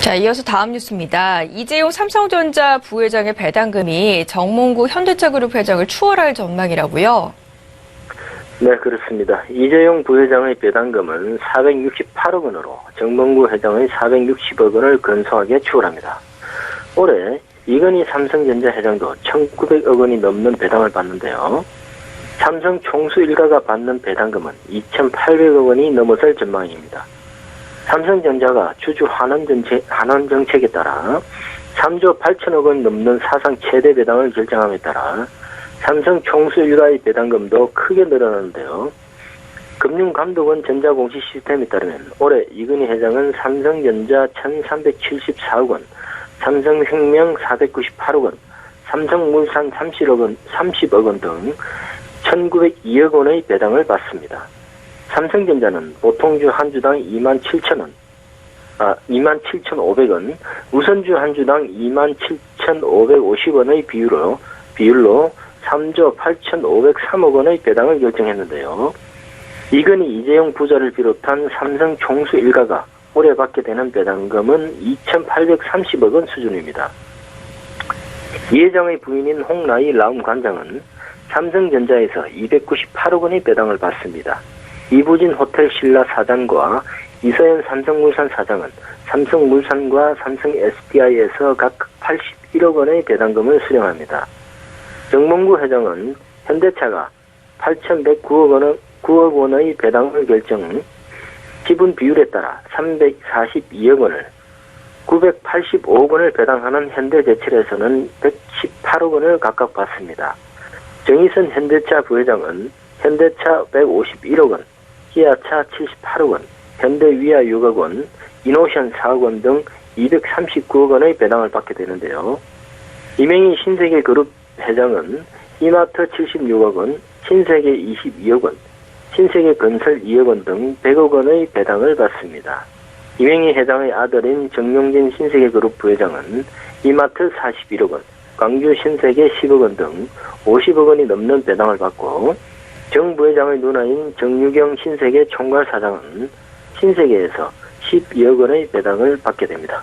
자, 이어서 다음 뉴스입니다. 이재용 삼성전자 부회장의 배당금이 정몽구 현대차그룹 회장을 추월할 전망이라고요. 네, 그렇습니다. 이재용 부회장의 배당금은 468억 원으로 정몽구 회장의 460억 원을 근소하게 추월합니다. 올해 이건희 삼성전자 회장도 1,900억 원이 넘는 배당을 받는데요. 삼성 총수 일가가 받는 배당금은 2,800억 원이 넘어설 전망입니다. 삼성전자가 주주 환원 정책, 환원 정책에 따라 3조 8천억 원 넘는 사상 최대 배당을 결정함에 따라 삼성 총수 일가의 배당금도 크게 늘어나는데요. 금융감독원 전자공시 시스템에 따르면 올해 이근희 회장은 삼성전자 1,374억 원, 삼성생명 498억 원, 삼성물산 30억 원, 30억 원 등 1,902억 원의 배당을 받습니다. 삼성전자는 보통주 한 주당 2만 7천 원, 아, 2만 7,500원, 우선주 한 주당 2만 7,550원의 비율로, 비율로 3조 8,503억 원의 배당을 결정했는데요. 이건희 이재용 부자를 비롯한 삼성 총수 일가가 올해 받게 되는 배당금은 2,830억 원 수준입니다. 이 회장의 부인인 홍라이 라움 관장은 삼성전자에서 298억 원의 배당을 받습니다. 이부진 호텔 신라 사장과 이서연 삼성물산 사장은 삼성물산과 삼성 SDI에서 각 81억 원의 배당금을 수령합니다. 정몽구 회장은 현대차가 8,109억 원, 9억 원의 배당을 결정, 지분 비율에 따라 342억 원을, 985억 원을 배당하는 현대제철에서는 118억 원을 각각 받습니다. 정의선 현대차 부회장은 현대차 151억 원, 기아차 78억 원, 현대위아 6억 원, 이노션 4억 원 등 239억 원의 배당을 받게 되는데요. 이명희 신세계 그룹 회장은 이마트 76억 원, 신세계 22억 원, 신세계 건설 2억 원 등 100억 원의 배당을 받습니다. 이명희 회장의 아들인 정용진 신세계 그룹 부회장은 이마트 41억 원, 광주 신세계 10억 원 등 50억 원이 넘는 배당을 받고 정 부회장의 누나인 정유경 신세계 총괄 사장은 신세계에서 12억 원의 배당을 받게 됩니다.